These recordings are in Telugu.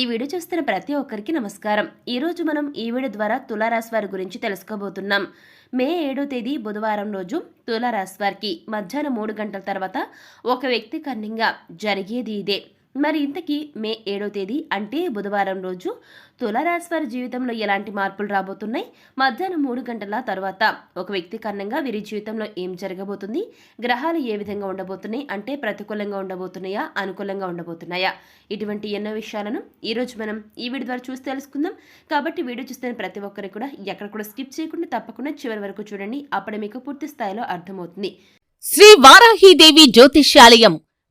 ఈ వీడియో చూస్తున్న ప్రతి ఒక్కరికి నమస్కారం. ఈరోజు మనం ఈ వీడియో ద్వారా తులారాశి వారి గురించి తెలుసుకోబోతున్నాం. మే ఏడో తేదీ బుధవారం రోజు తులారాశి వారికి మధ్యాహ్నం మూడు గంటల తర్వాత ఒక వ్యక్తి కన్నింగా జరిగేది ఇదే. మరి ఇంతకీ మే ఏడో తేదీ అంటే బుధవారం రోజు తులారాశి వారి జీవితంలో ఎలాంటి మార్పులు రాబోతున్నాయి? మధ్యాహ్నం మూడు గంటల తర్వాత ఒక వ్యక్తి కారణంగా వీరి జీవితంలో ఏం జరగబోతుంది? గ్రహాలు ఏ విధంగా ఉండబోతున్నాయి? అంటే ప్రతికూలంగా ఉండబోతున్నాయా? అనుకూలంగా ఉండబోతున్నాయా? ఇటువంటి ఎన్నో విషయాలను ఈరోజు మనం ఈ వీడియో ద్వారా చూసి తెలుసుకుందాం. కాబట్టి వీడియో చూస్తున్న ప్రతి ఒక్కరికి కూడా ఎక్కడ కూడా స్కిప్ చేయకుండా తప్పకుండా చివరి వరకు చూడండి. అప్పుడే మీకు పూర్తి స్థాయిలో అర్థమవుతుంది. శ్రీ వారాహీదేవి జ్యోతిష్యాలయం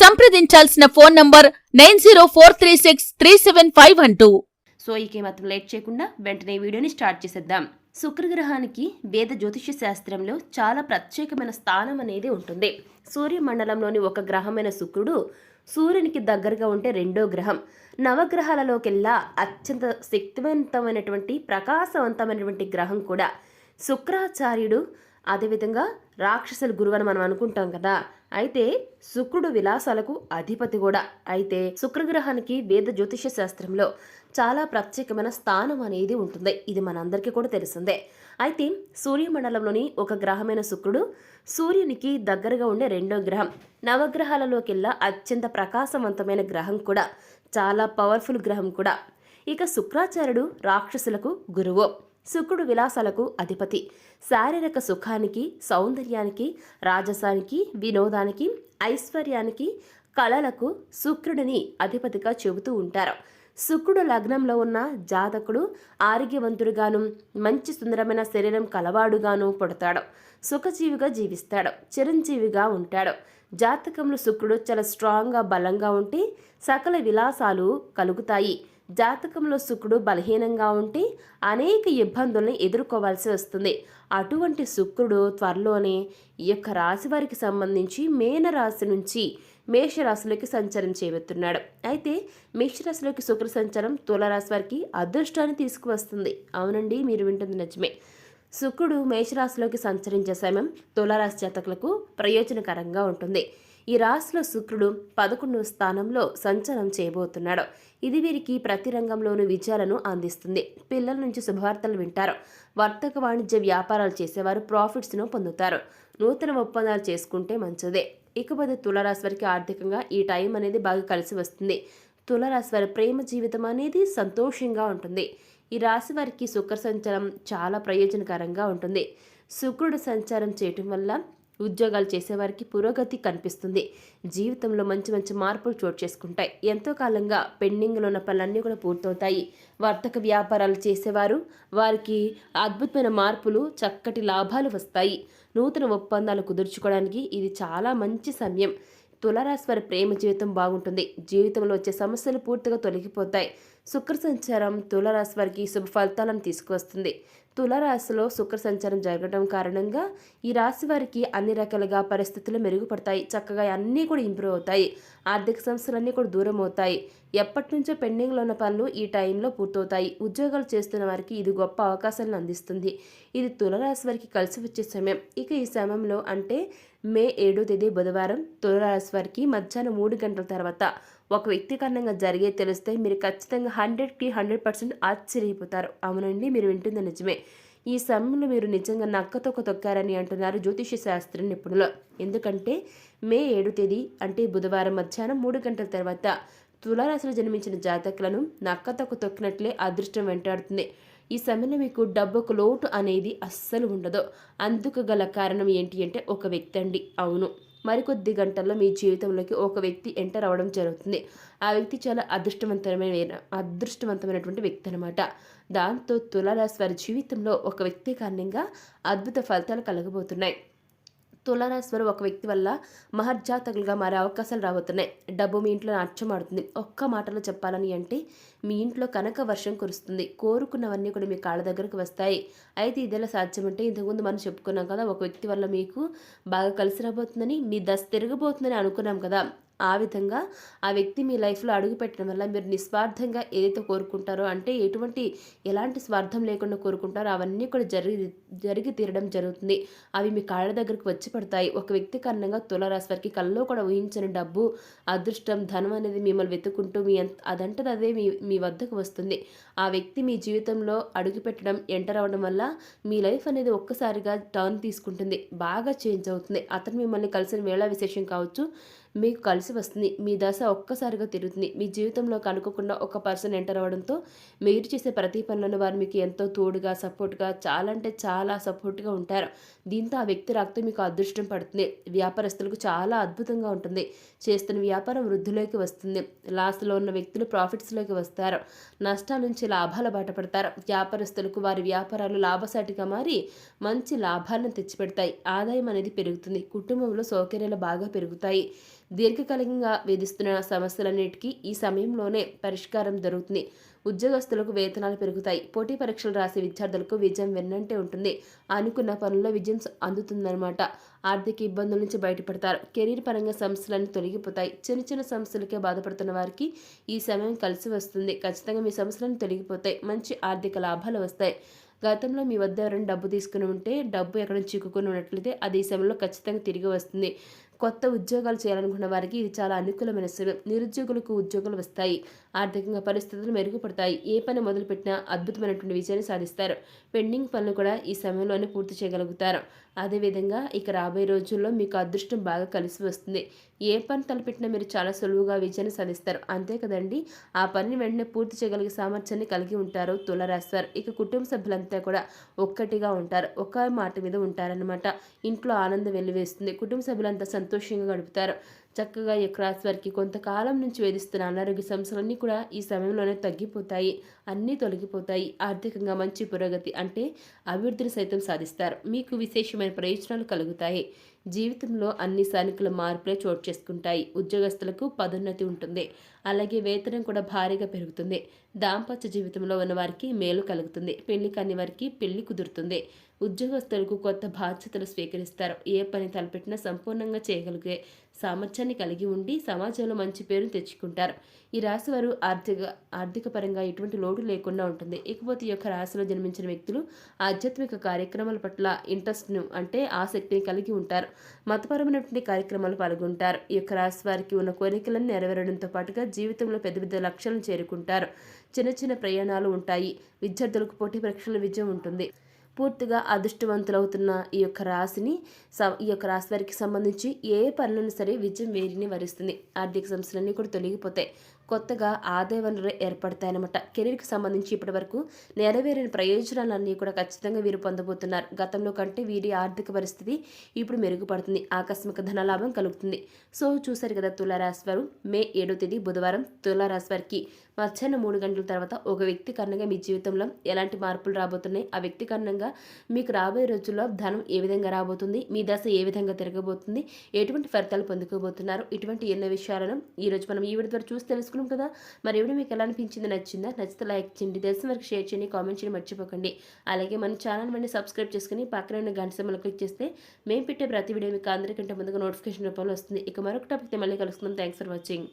సంప్రదించాల్సిన phone number nine zero four three six three seven five one two. So ఇక మాత్రం లేట్ చేయకుండా వెంటనే వీడియోని స్టార్ట్ చేసేద్దాం. శుక్రగ్రహానికి వేద జ్యోతిష్య శాస్త్రంలో చాలా ప్రత్యేకమైన స్థానం అనేది ఉంటుంది. సూర్యమండలంలోని ఒక గ్రహమైన శుక్రుడు సూర్యునికి దగ్గరగా ఉంటే రెండో గ్రహం. నవగ్రహాలలోకెల్లా అత్యంత శక్తివంతమైనటువంటి ప్రకాశవంతమైనటువంటి గ్రహం కూడా. శుక్రాచార్యుడు అదేవిధంగా రాక్షసుల గురువు అని మనం అనుకుంటాం కదా. అయితే శుక్రుడు విలాసాలకు అధిపతి కూడా. అయితే శుక్రగ్రహానికి వేద జ్యోతిష శాస్త్రంలో చాలా ప్రత్యేకమైన స్థానం అనేది ఉంటుంది. ఇది మనందరికీ కూడా తెలిసిందే. అయితే సూర్యమండలంలోని ఒక గ్రహమైన శుక్రుడు సూర్యునికి దగ్గరగా ఉండే రెండో గ్రహం నవగ్రహాలలోకెల్లా అత్యంత ప్రకాశవంతమైన గ్రహం కూడా. చాలా పవర్ఫుల్ గ్రహం కూడా. ఇక శుక్రాచార్యుడు రాక్షసులకు గురువు. శుక్రుడు విలాసాలకు అధిపతి. శారీరక సుఖానికి సౌందర్యానికి రాజసానికి వినోదానికి ఐశ్వర్యానికి కళలకు శుక్రుడిని అధిపతిగా చెబుతూ ఉంటారు. శుక్రుడు లగ్నంలో ఉన్న జాతకుడు ఆరోగ్యవంతుడుగాను మంచి సుందరమైన శరీరం కలవాడుగాను పుడతాడు. సుఖజీవిగా జీవిస్తాడు. చిరంజీవిగా ఉంటాడు. జాతకంలో శుక్రుడు చాలా స్ట్రాంగ్గా బలంగా ఉంటే సకల విలాసాలు కలుగుతాయి. జాతకంలో శుక్రుడు బలహీనంగా ఉంటే అనేక ఇబ్బందులను ఎదుర్కోవాల్సి వస్తుంది. అటువంటి శుక్రుడు త్వరలోనే ఈ యొక్క రాశి వారికి సంబంధించి మేనరాశి నుంచి మేషరాశిలోకి సంచారం చేయబోతున్నాడు అయితే మేషరాశిలోకి శుక్ర సంచారం తులరాశి వారికి అదృష్టాన్ని తీసుకువస్తుంది. అవునండి మీరు వింటుంది నిజమే. శుక్రుడు మేషరాశిలోకి సంచరించే సమయం తులారాశి జాతకులకు ప్రయోజనకరంగా ఉంటుంది. ఈ రాశిలో శుక్రుడు పదకొండవ స్థానంలో సంచారం చేయబోతున్నాడు. ఇది వీరికి ప్రతి రంగంలోనూ విజయాలను అందిస్తుంది. పిల్లల నుంచి శుభవార్తలు వింటారు. వర్తక వాణిజ్య వ్యాపారాలు చేసేవారు ప్రాఫిట్స్ను పొందుతారు. నూతన ఒప్పందాలు చేసుకుంటే మంచిదే. ఇకపోతే తులరాశి వారికి ఆర్థికంగా ఈ టైం అనేది బాగా కలిసి వస్తుంది. తులరాశి వారి ప్రేమ జీవితం అనేది సంతోషంగా ఉంటుంది. ఈ రాశి వారికి శుక్ర సంచారం చాలా ప్రయోజనకరంగా ఉంటుంది. శుక్రుడు సంచారం చేయటం వల్ల ఉద్యోగాలు చేసేవారికి పురోగతి కనిపిస్తుంది. జీవితంలో మంచి మంచి మార్పులు చోటు చేసుకుంటాయి. ఎంతో కాలంగా పెండింగ్లో ఉన్న పనులన్నీ కూడా పూర్తవుతాయి. వర్తక వ్యాపారాలు చేసేవారు వారికి అద్భుతమైన మార్పులు చక్కటి లాభాలు వస్తాయి. నూతన ఒప్పందాలు కుదుర్చుకోవడానికి ఇది చాలా మంచి సమయం. తులరాశి వారి ప్రేమ జీవితం బాగుంటుంది. జీవితంలో వచ్చే సమస్యలు పూర్తిగా తొలగిపోతాయి. శుక్ర సంచారం తులరాశి వారికి శుభ ఫలితాలను తీసుకువస్తుంది. తులరాశిలో శుక్ర సంచారం జరగడం కారణంగా ఈ రాశి వారికి అన్ని రకాలుగా పరిస్థితులు మెరుగుపడతాయి. చక్కగా అన్నీ కూడా ఇంప్రూవ్ అవుతాయి. ఆర్థిక సమస్యలన్నీ కూడా దూరం అవుతాయి. ఎప్పటి నుంచో పెండింగ్లో ఉన్న పనులు ఈ టైంలో పూర్తవుతాయి. ఉద్యోగాలు చేస్తున్న వారికి ఇది గొప్ప అవకాశాలను అందిస్తుంది. ఇది తులరాశి వారికి కలిసి వచ్చే సమయం. ఇక ఈ సమయంలో అంటే మే ఏడో తేదీ బుధవారం తులరాశి వారికి మధ్యాహ్నం మూడు గంటల తర్వాత ఒక వ్యక్తి కారణంగా జరిగే తెలిస్తే మీరు ఖచ్చితంగా హండ్రెడ్కి హండ్రెడ్ పర్సెంట్ ఆశ్చర్యపోతారు. అవునండి మీరు వింటుంది నిజమే. ఈ సమయంలో మీరు నిజంగా నక్కతొక్క తొక్కారని అంటున్నారు జ్యోతిష శాస్త్ర నిపుణులు. ఎందుకంటే మే ఏడు తేదీ అంటే బుధవారం మధ్యాహ్నం మూడు గంటల తర్వాత తులారాశిలో జన్మించిన జాతకులను నక్కతొక్క తొక్కినట్లే అదృష్టం వెంటాడుతుంది. ఈ సమయంలో మీకు డబ్బుకు లోటు అనేది అస్సలు ఉండదు. అందుకు గల కారణం ఏంటి అంటే ఒక వ్యక్తి అండి. అవును. మరికొద్ది గంటల్లో మీ జీవితంలోకి ఒక వ్యక్తి ఎంటర్ అవ్వడం జరుగుతుంది. ఆ వ్యక్తి చాలా అదృష్టవంతమైన అదృష్టవంతమైనటువంటి వ్యక్తి అనమాట దాంతో తులారాశి వారి జీవితంలో ఒక వ్యక్తి కారణంగా అద్భుత ఫలితాలు కలగబోతున్నాయి. తులారాశివారు ఒక వ్యక్తి వల్ల మహర్జాతకులుగా మారే అవకాశాలు రాబోతున్నాయి. డబ్బు మీ ఇంట్లో నాట్యమాడుతుంది ఒక్క మాటలో చెప్పాలని అంటే మీ ఇంట్లో కనుక వర్షం కురుస్తుంది. కోరుకున్నవన్నీ కూడా మీ కాళ్ళ దగ్గరకు వస్తాయి. అయితే ఇదేలా సాధ్యమంటే ఇంతకుముందు మనం చెప్పుకున్నాం కదా ఒక వ్యక్తి వల్ల మీకు బాగా కలిసి రాబోతుందని మీ దశ తిరగబోతుందని అనుకున్నాం కదా. ఆ విధంగా ఆ వ్యక్తి మీ లైఫ్లో అడుగు పెట్టడం వల్ల మీరు నిస్వార్థంగా ఏదైతే కోరుకుంటారో అంటే ఎటువంటి ఎలాంటి స్వార్థం లేకుండా కోరుకుంటారో అవన్నీ కూడా జరిగి జరిగి తీరడం జరుగుతుంది. అవి మీ కాళ్ళ దగ్గరకు వచ్చి పడతాయి. ఒక వ్యక్తి కారణంగా తులారాశి వారికి కళ్ళలో కూడా ఊహించని డబ్బు అదృష్టం ధనం అనేది మిమ్మల్ని వెతుకుంటూ మీ అదంటది అదే మీ మీ వద్దకు వస్తుంది. ఆ వ్యక్తి మీ జీవితంలో అడుగు పెట్టడం ఎంటర్ అవ్వడం వల్ల మీ లైఫ్ అనేది ఒక్కసారిగా టర్న్ తీసుకుంటుంది. బాగా చేంజ్ అవుతుంది. అతను మిమ్మల్ని కలిసిన వేళ విశేషం కావచ్చు మీకు కలిసి వస్తుంది. మీ దశ ఒక్కసారిగా తిరుగుతుంది. మీ జీవితంలోకి అనుకోకుండా ఒక పర్సన్ ఎంటర్ అవ్వడంతో మీరు చేసే ప్రతి పనులను వారు మీకు ఎంతో తోడుగా సపోర్ట్గా చాలా అంటే చాలా సపోర్ట్గా ఉంటారు. దీంతో ఆ వ్యక్తి రాకతో మీకు అదృష్టం పడుతుంది. వ్యాపారస్తులకు చాలా అద్భుతంగా ఉంటుంది. చేస్తున్న వ్యాపారం వృద్ధిలోకి వస్తుంది. లాస్లో ఉన్న వ్యక్తులు ప్రాఫిట్స్లోకి వస్తారు. నష్టాల నుంచి లాభాల బాట పడతారు వ్యాపారస్తులకు వారి వ్యాపారాలు లాభసాటిగా మారి మంచి లాభాలను తెచ్చిపెడతాయి. ఆదాయం అనేది పెరుగుతుంది. కుటుంబంలో సౌకర్యాలు బాగా పెరుగుతాయి. దీర్ఘకాలికంగా వేధిస్తున్న సమస్యలన్నిటికీ ఈ సమయంలోనే పరిష్కారం దొరుకుతుంది ఉద్యోగస్తులకు వేతనాలు పెరుగుతాయి. పోటీ పరీక్షలు రాసే విద్యార్థులకు విజయం వెన్నంటే ఉంటుంది. అనుకున్న పనుల్లో విజయం అందుతుందన్నమాట. ఆర్థిక ఇబ్బందుల నుంచి బయటపడతారు. కెరీర్ పరంగా సమస్యలన్నీ తొలగిపోతాయి. చిన్న చిన్న సమస్యలకే బాధపడుతున్న వారికి ఈ సమయం కలిసి వస్తుంది. ఖచ్చితంగా మీ సమస్యలను తొలగిపోతాయి. మంచి ఆర్థిక లాభాలు వస్తాయి. గతంలో మీ వద్ద ఎవరైనా డబ్బు తీసుకుని ఉంటే డబ్బు ఎక్కడ చిక్కుకుని ఉన్నట్లయితే అది ఈ సమయంలో ఖచ్చితంగా తిరిగి వస్తుంది. కొత్త ఉద్యోగాలు చేయాలనుకున్న వారికి ఇది చాలా అనుకూలమైన సమయం నిరుద్యోగులకు ఉద్యోగాలు వస్తాయి. ఆర్థికంగా పరిస్థితులు మెరుగుపడతాయి. ఏ పని మొదలుపెట్టినా అద్భుతమైనటువంటి విజయాన్ని సాధిస్తారు. పెండింగ్ పనులు కూడా ఈ సమయంలోనే పూర్తి చేయగలుగుతారు. అదేవిధంగా ఇక రాబోయే రోజుల్లో మీకు అదృష్టం బాగా కలిసి వస్తుంది. ఏ పని తలపెట్టినా మీరు చాలా సులువుగా విజయాన్ని సాధిస్తారు. అంతే కదండి ఆ పనిని వెంటనే పూర్తి చేయగలిగే సామర్థ్యాన్ని కలిగి ఉంటారు తులరాశివారు. ఇక కుటుంబ సభ్యులంతా కూడా ఒక్కటిగా ఉంటారు. ఒక మాట మీద ఉంటారనమాట ఇంట్లో ఆనందం వెల్లివేస్తుంది. కుటుంబ సభ్యులంతా సంతోషంగా గడుపుతారు. చక్కగా ఈ క్రాస్ వారికి కొంతకాలం నుంచి వేధిస్తున్న అనారోగ్య సమస్యలన్నీ కూడా ఈ సమయంలోనే తగ్గిపోతాయి. అన్నీ తొలగిపోతాయి. ఆర్థికంగా మంచి పురోగతి అంటే అభివృద్ధిని సైతం సాధిస్తారు. మీకు విశేషమైన ప్రయోజనాలు కలుగుతాయి. జీవితంలో అన్ని సానుకూల మార్పులే చోటు చేసుకుంటాయి. ఉద్యోగస్తులకు పదోన్నతి ఉంటుంది. అలాగే వేతనం కూడా భారీగా పెరుగుతుంది. దాంపత్య జీవితంలో ఉన్న వారికి మేలు కలుగుతుంది. పెళ్ళి కాని వారికి పెళ్ళి కుదురుతుంది. ఉద్యోగస్తులకు కొత్త బాధ్యతలు స్వీకరిస్తారు. ఏ పని తలపెట్టినా సంపూర్ణంగా చేయగలిగే సామర్థ్యాన్ని కలిగి ఉండి సమాజంలో మంచి పేరును తెచ్చుకుంటారు. ఈ రాశి వారు ఆర్థిక ఆర్థిక పరంగా ఎటువంటి లోటు లేకుండా ఉంటుంది. ఇకపోతే ఈ యొక్క రాశిలో జన్మించిన వ్యక్తులు ఆధ్యాత్మిక కార్యక్రమాల పట్ల ఇంట్రెస్ట్ను అంటే ఆసక్తిని కలిగి ఉంటారు. మతపరమైనటువంటి కార్యక్రమాలు పాల్గొంటారు. ఈ యొక్క రాశి వారికి ఉన్న కోరికలను నెరవేరడంతో పాటుగా జీవితంలో పెద్ద పెద్ద లక్ష్యాలను చేరుకుంటారు. చిన్న చిన్న ప్రయాణాలు ఉంటాయి. విద్యార్థులకు పోటీ పరీక్షల విజయం ఉంటుంది. పూర్తిగా అదృష్టవంతులవుతున్న ఈ యొక్క రాశిని ఈ యొక్క రాశి వారికి సంబంధించి ఏ పనులను సరే విజయం వేరిని వరిస్తుంది. ఆర్థిక సమస్యలన్నీ కూడా తొలగిపోతాయి. కొత్తగా ఆదాయ వనరులు ఏర్పడతాయన్నమాట. కెరీర్కి సంబంధించి ఇప్పటి వరకు నెరవేరిన ప్రయోజనాలన్నీ కూడా ఖచ్చితంగా వీరు పొందబోతున్నారు. గతంలో కంటే వీరి ఆర్థిక పరిస్థితి ఇప్పుడు మెరుగుపడుతుంది. ఆకస్మిక ధనలాభం కలుగుతుంది. సో చూశారు కదా తులారాశి వారు. మే ఏడో తేదీ బుధవారం తులారాశి వారికి మధ్యాహ్నం మూడు గంటల తర్వాత ఒక వ్యక్తి కారణంగా మీ జీవితంలో ఎలాంటి మార్పులు రాబోతున్నాయి? ఆ వ్యక్తి కారణంగా మీకు రాబోయే రోజుల్లో ధనం ఏ విధంగా రాబోతుంది? మీ దశ ఏ విధంగా తిరగబోతుంది? ఎటువంటి ఫలితాలు పొందుకోబోతున్నారు? ఇటువంటి ఎన్నో విషయాలను ఈ రోజు మనం ఈ విడి ద్వారా చూసి తెలుసుకున్నాం కదా. మరి ఎవరు మీకు ఎలా అనిపించింది నచ్చిందా? నచ్చితే లైక్ చేయండి తెలిసిన వరకు షేర్ చేయండి కామెంట్ చేయండి మర్చిపోకండి. అలాగే మన ఛానల్ మళ్ళీ సబ్స్క్రైబ్ చేసుకుని పక్కన ఉన్న గంట సమయంలో క్లిక్ చేస్తే మేము పెట్టే ప్రతి వీడియో మీకు అందరికంటే ముందుగా నోటిఫికేషన్ రూపంలో వస్తుంది. ఇక మరొక టాపిక్తో మళ్ళీ కలుసుకుందాం. Thanks for watching.